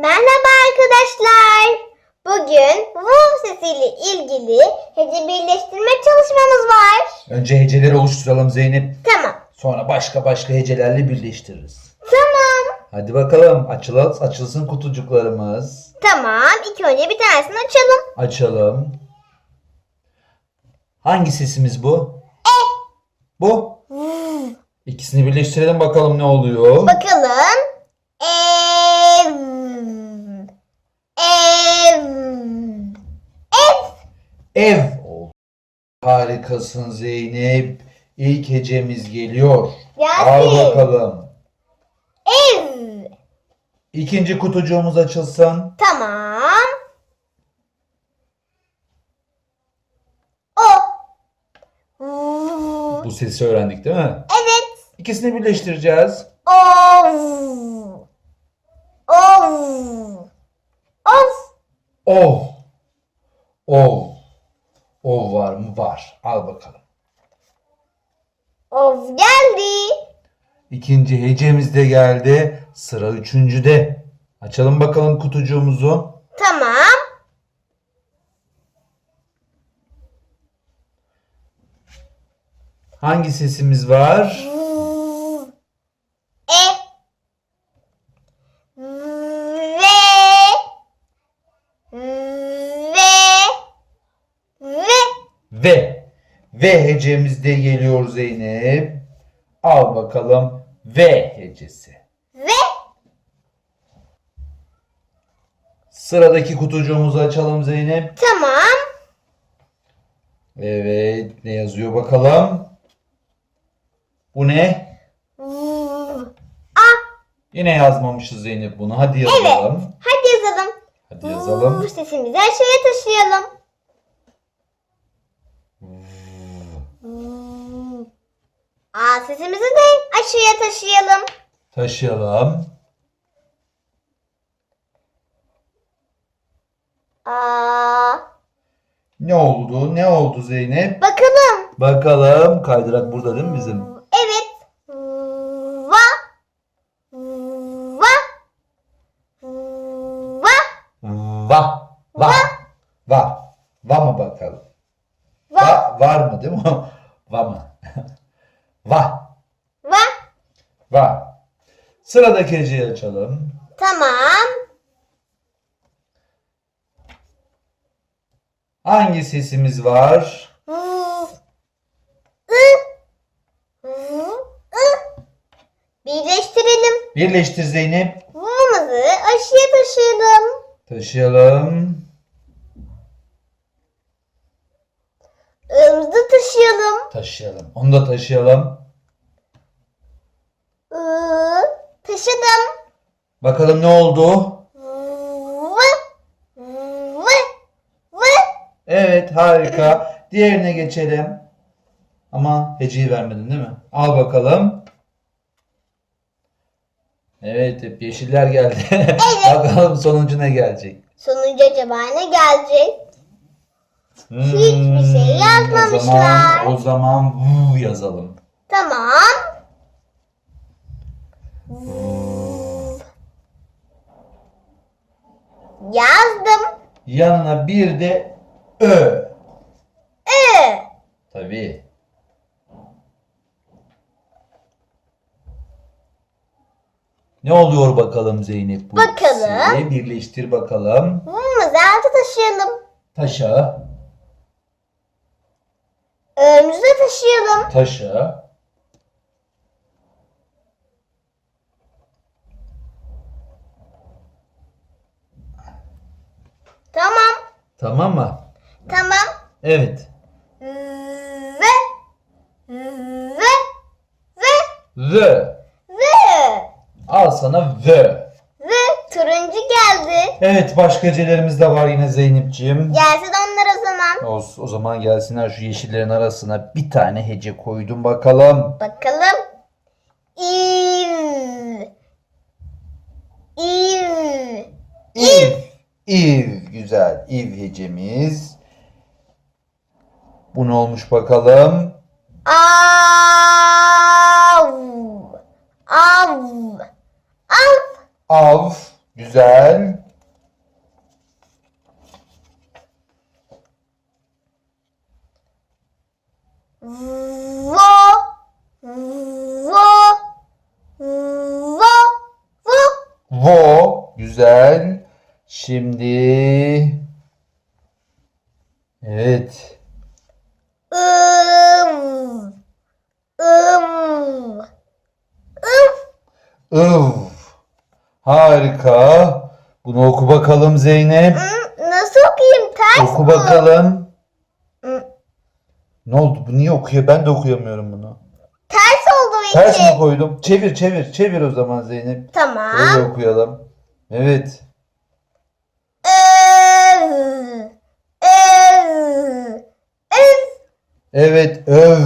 Merhaba arkadaşlar. Bugün Wolf sesiyle ilgili hece birleştirme çalışmamız var. Önce heceleri oluşturalım Zeynep. Tamam. Sonra başka başka hecelerle birleştiririz. Tamam. Hadi bakalım açıl açılsın kutucuklarımız. Tamam. İlk önce bir tanesini açalım. Açalım. Hangi sesimiz bu? E. Bu. İkisini birleştirelim bakalım ne oluyor. Bakalım. Ev. Ev. Ev. Ev oldu. Harikasın Zeynep. İlk hecemiz geliyor. Al bakalım. Ev. İkinci kutucuğumuz açılsın. Tamam. O. Bu sesi öğrendik değil mi? Evet. İkisini birleştireceğiz. Of. Of. Of. Oh. Oh. Oh var mı? Var. Al bakalım. Of geldi. İkinci hecemiz de geldi. Sıra üçüncüde. Açalım bakalım kutucuğumuzu. Tamam. Hangi sesimiz var? E. Ve. Ve. Ve. Ve. Ve hecemiz de geliyor Zeynep. Al bakalım. Ve hecesi. Ve. Sıradaki kutucuğumuzu açalım Zeynep. Tamam. Evet. Ne yazıyor bakalım? Bu ne? A. Yine yazmamışız Zeynep bunu. Hadi yazalım. Hadi yazalım. Hadi yazalım. Sesimizi aşağıya taşıyalım. A sesimizi de aşağıya taşıyalım. Taşıyalım. A. Ne oldu? Ne oldu Zeynep? Bakalım. Bakalım. Kaydırak burada değil mi bizim? Evet. Va. Va. Va. Va. Va. Va. Va mı bakalım? Va. Va. Var mı değil mi? Va mı? Va. Va. Va. Sıradaki heceyi açalım. Tamam. Hangi sesimiz var? Birleştirelim. Birleştir Zeynep. V'ımızı aşağıya taşıyalım. Taşıyalım. I'mızı taşıyalım. Taşıyalım. Onu da taşıyalım. Taşıdım. Bakalım ne oldu? Evet harika. Diğerine geçelim. Ama heceyi vermedin değil mi? Al bakalım. Evet hep yeşiller geldi. bakalım sonuncu ne gelecek? Sonuncu acaba ne gelecek? Hmm, Hiçbir şey yazmamışlar. O zaman, o zaman yazalım. Tamam. Yazdım. Yanına bir de ö. Ö. Tabii. Ne oluyor bakalım Zeynep bu Bakalım. ikisi? Birleştir bakalım. V'ımızı altı taşıyalım. Taşa, de taşıyalım. taşa. Tamam. Mı? Tamam. Evet. Ve. Ve. Ve. V. Ve. Al sana V. Ve turuncu geldi. Evet başka hecelerimiz de var yine Zeynep'ciğim. Gelsin onlar o zaman. O, o zaman gelsinler şu yeşillerin arasına bir tane hece koydum bakalım. Bakalım. İv. İv. İv. İv. Güzel. İv hecemiz. Bu ne olmuş bakalım? Av. Av. Av. Av. Güzel. Vo. Vo. Vo. Vo. Vo. Güzel. Şimdi Evet. Im. Im. Im. Iv. Harika. Bunu oku bakalım Zeynep. Nasıl okuyayım? Ters Oku mi? bakalım. Ne oldu? Bu niye okuyor? Ben de okuyamıyorum bunu. Ters oldu iki. Ters mi koydum? Çevir çevir. Çevir o zaman Zeynep. Tamam. okuyalım. Evet. Ev. Ev. Ev. Evet. Öv.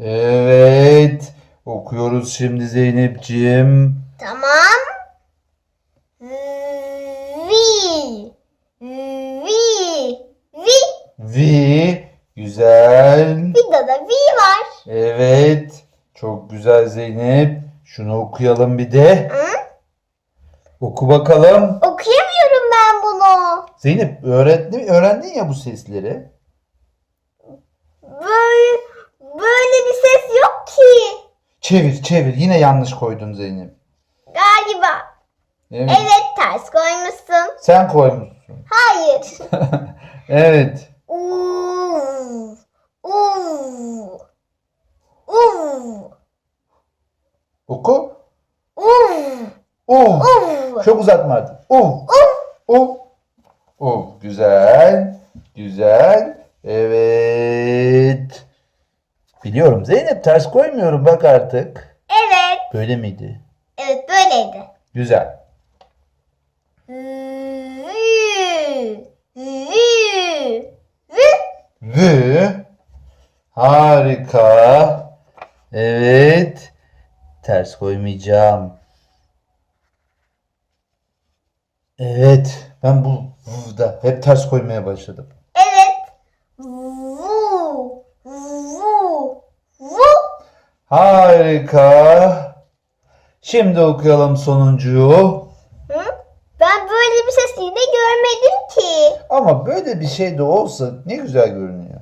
Evet. Okuyoruz şimdi Zeynepciğim. Tamam. Vi. Vi. Vi. Vi. Güzel. Vida da vi var. Evet. Çok güzel Zeynep. Şunu okuyalım bir de. Hı? Oku bakalım. Okuyamıyorum ben bunu. Zeynep öğrendi, öğrendin ya bu sesleri. Böyle, böyle bir ses yok ki. Çevir çevir. Yine yanlış koydun Zeynep. Galiba. Evet. Evet ters koymuşsun. Sen koymuşsun. Hayır. Evet. Uuu. Uuu. Uuu. Oku. Uuu. Uuu. Çok uzatma artık. Uh. Uh. Uh. Güzel. Güzel. Evet. Biliyorum Zeynep ters koymuyorum bak artık. Evet. Böyle miydi? Evet böyleydi. Güzel. Vü. Harika. Evet. Ters koymayacağım. Evet. Ben bu v'da hep ters koymaya başladım. Evet. Harika. Şimdi okuyalım sonuncuyu. Hı? Ben böyle bir ses yine görmedim ki. Ama böyle bir şey de olsa ne güzel görünüyor.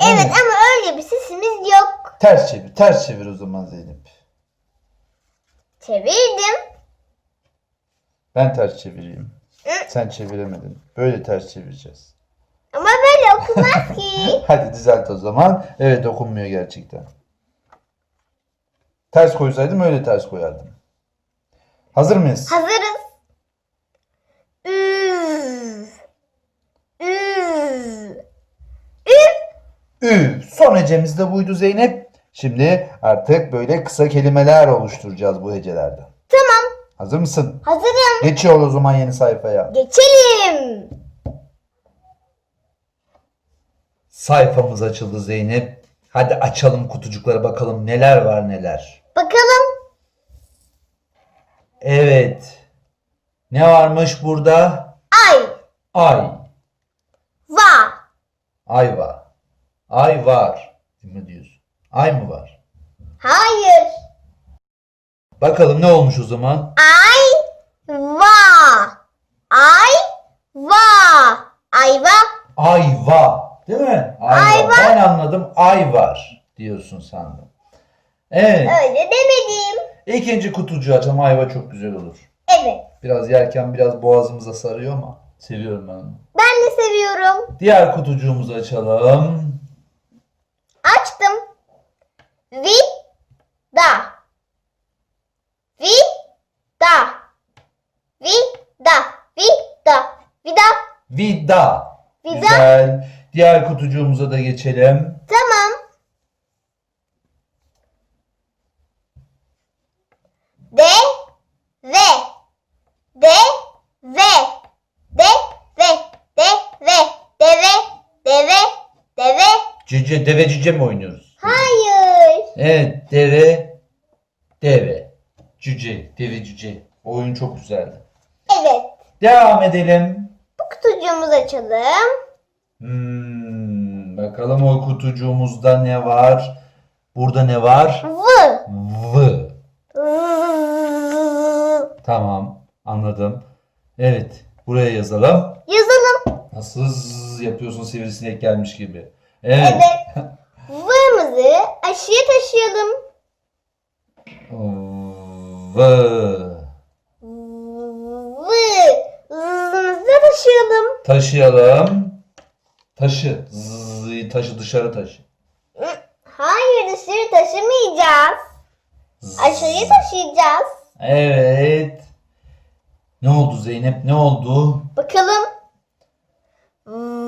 Evet ama öyle bir sesimiz yok. Ters çevir. Ters çevir o zaman Zeynep. Çevirdim. Ben ters çevireyim. Hı. Sen çeviremedin. Böyle ters çevireceğiz. Ama böyle okunmaz ki. Hadi düzelt o zaman. Evet dokunmuyor gerçekten. Ters koysaydım öyle ters koyardım. Hazır mıyız? Hazırız. Üf. Üf. Ü. Son hecemiz de buydu Zeynep. Şimdi artık böyle kısa kelimeler oluşturacağız bu hecelerde. Tamam. Hazır mısın? Hazırım. Geçiyor o zaman yeni sayfaya. Geçelim. Sayfamız açıldı Zeynep. Hadi açalım kutucuklara bakalım neler var neler. Bakalım. Evet. Ne varmış burada? Ay. Ay. Va. Ay var. Ay var. Değil mi diyorsun? Ay mı var? Hayır. Bakalım ne olmuş o zaman? Ay. Va. Ay. Va. Ayva. Ayva. Değil mi? Ayva. Ayva. Ben anladım. Ay var diyorsun sandım. Evet. Öyle demedim. İkinci kutucuğu açalım. Ayva çok güzel olur. Evet. Biraz yerken biraz boğazımıza sarıyor ama seviyorum ben onu. Ben de seviyorum. Diğer kutucuğumuzu açalım. Açtım. Vi. Da. Vi. Da. Vi. Da. Vi. Da. Vida. Vida. Vida. Güzel. Diğer kutucuğumuza da geçelim. Tamam. De. Ve. De. Ve. De. Ve. De. Ve. Deve. Deve. Deve. Cüce, deve cüce mi oynuyoruz? Hayır. Evet, deve, deve, cüce, deve cüce. Oyun çok güzeldi. Evet. Devam edelim. Bu kutucuğumuzu açalım. Hmm, bakalım o kutucuğumuzda ne var? Burada ne var? V. V. V. Tamam. Anladım. Evet. Buraya yazalım. Yazalım. Nasıl zzz yapıyorsun sivrisinek gelmiş gibi. Evet. Evet. V'mizi aşıya taşıyalım. V. V. Z'ımızı da taşıyalım. Taşıyalım. Taşı. Zzz, taşı dışarı taşı. Hayır dışarı taşımayacağız. Aşağıya taşıyacağız. Evet. Ne oldu Zeynep? Ne oldu? Bakalım. Vız.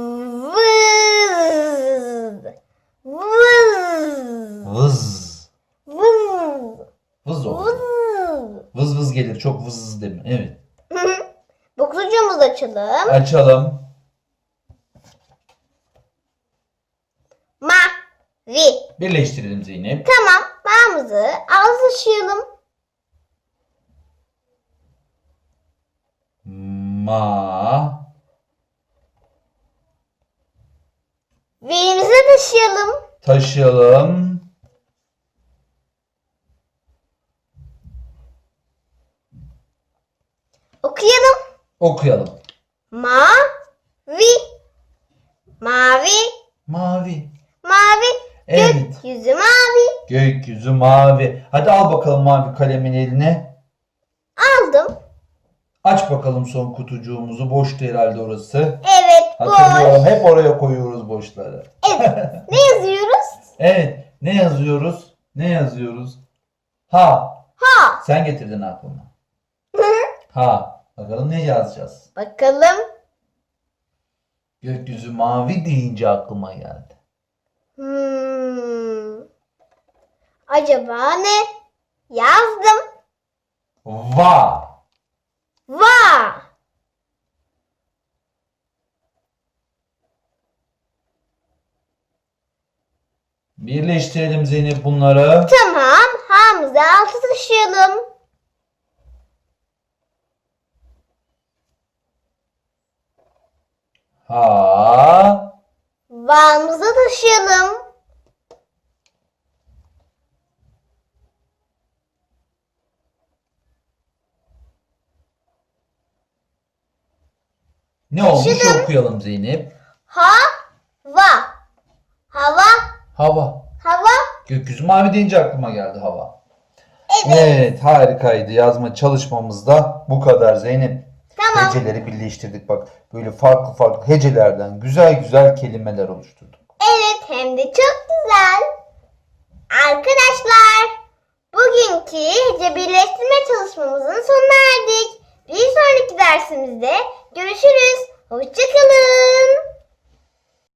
Vız. Vız. Vız. Vız oldu. Vız. Vız vız gelir. Çok vız deme. Evet. Dokuzuncumuzu açalım. Açalım. Mavi. Birleştirelim Zeynep. Tamam. Ma'mızı az taşıyalım. Ma. V'mizi de taşıyalım. Taşıyalım. Okuyalım. Okuyalım. Mavi. Mavi. Mavi. Mavi. Evet. Gökyüzü mavi. Gökyüzü mavi. Hadi al bakalım mavi kalemin eline. Aldım. Aç bakalım son kutucuğumuzu. Boştu herhalde orası. Evet Hatırlıyorum. boş. Hep oraya koyuyoruz boşları. Evet. Ne yazıyoruz? Evet. Ne yazıyoruz? Ne yazıyoruz? Ha. Ha. Sen getirdin aklıma. Ha. Bakalım ne yazacağız? Bakalım. Gökyüzü mavi deyince aklıma geldi. Hmm. Acaba ne? Yazdım. Va. Va. Birleştirelim Zeynep bunları. Tamam. Ha'mızı altı taşıyalım. Ha. Va'mızı taşıyalım. Ne olmuş Taşıdım. okuyalım Zeynep. Ha. Va. Hava. Hava. Hava. Gökyüzü mavi deyince aklıma geldi hava. Evet. Evet harikaydı. Yazma çalışmamızda bu kadar Zeynep. Tamam. Heceleri birleştirdik bak. Böyle farklı farklı hecelerden güzel güzel kelimeler oluşturduk. Evet hem de çok güzel. Arkadaşlar bugünkü hece birleştirme çalışmamızın sonuna erdik. Bir sonraki dersimizde görüşürüz. Hoşçakalın.